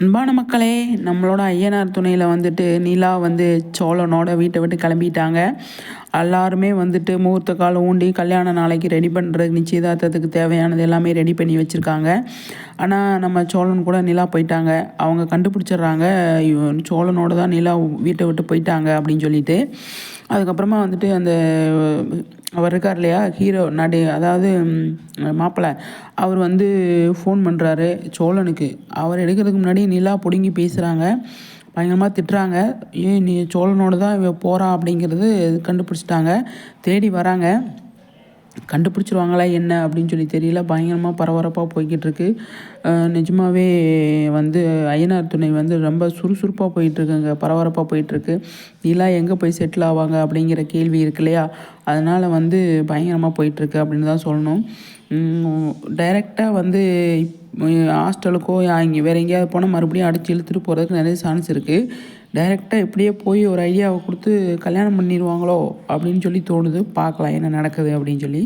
அன்பான மக்களே நம்மளோட ஐயனார் துணையில் வந்துட்டு நிலா வந்து சோழனோட வீட்டை விட்டு கிளம்பிட்டாங்க. எல்லாருமே வந்துட்டு முகூர்த்த காலம் ஊண்டி கல்யாண நாளைக்கு ரெடி பண்ணுறதுக்கு நிச்சயதார்த்தத்துக்கு தேவையானது எல்லாமே ரெடி பண்ணி வச்சுருக்காங்க. ஆனால் நம்ம சோழன் கூட நிலா போயிட்டாங்க. அவங்க கண்டுபிடிச்சிடுறாங்க. சோழனோட தான் நிலா வீட்டை விட்டு போயிட்டாங்க அப்படின்னு சொல்லிட்டு. அதுக்கப்புறமா வந்துட்டு அந்த அவர் இருக்கார் இல்லையா? ஹீரோ நடி அதாவது மாப்பிள்ளை அவர் வந்து ஃபோன் பண்ணுறாரு சோழனுக்கு. அவர் எடுக்கிறதுக்கு முன்னாடி நிலா பிடுங்கி பேசுகிறாங்க பயங்கரமாக திட்டுறாங்க. ஏன் நீ சோழனோட தான் இவ போகிறா அப்படிங்கிறது கண்டுபிடிச்சிட்டாங்க. தேடி வராங்க. கண்டுபிடிச்சிருவாங்களா என்ன அப்படின்னு சொல்லி தெரியல. பயங்கரமாக பரபரப்பாக போய்கிட்டுருக்கு. நிஜமாகவே வந்து ஐயனார் துணை வந்து ரொம்ப சுறுசுறுப்பாக போயிட்டுருக்குங்க. பரபரப்பாக போயிட்டுருக்கு. இதெல்லாம் எங்கே போய் செட்டில் ஆவாங்க அப்படிங்கிற கேள்வி இருக்கு இல்லையா? அதனால் வந்து பயங்கரமாக போயிட்டுருக்கு அப்படின்னு தான் சொல்லணும். டைரெக்டாக வந்து ஹாஸ்டலுக்கோ இங்கே வேறு எங்கேயாவது போனால் மறுபடியும் அடித்து இழுத்துட்டு போகிறதுக்கு நிறைய சான்ஸ் இருக்குது டைரெக்டாக இப்படியே போய் ஒரு ஐடியாவை கொடுத்து கல்யாணம் பண்ணிடுவாங்களோ அப்படின்னு சொல்லி தோணுது. பார்க்கலாம் என்ன நடக்குது அப்படின்னு சொல்லி.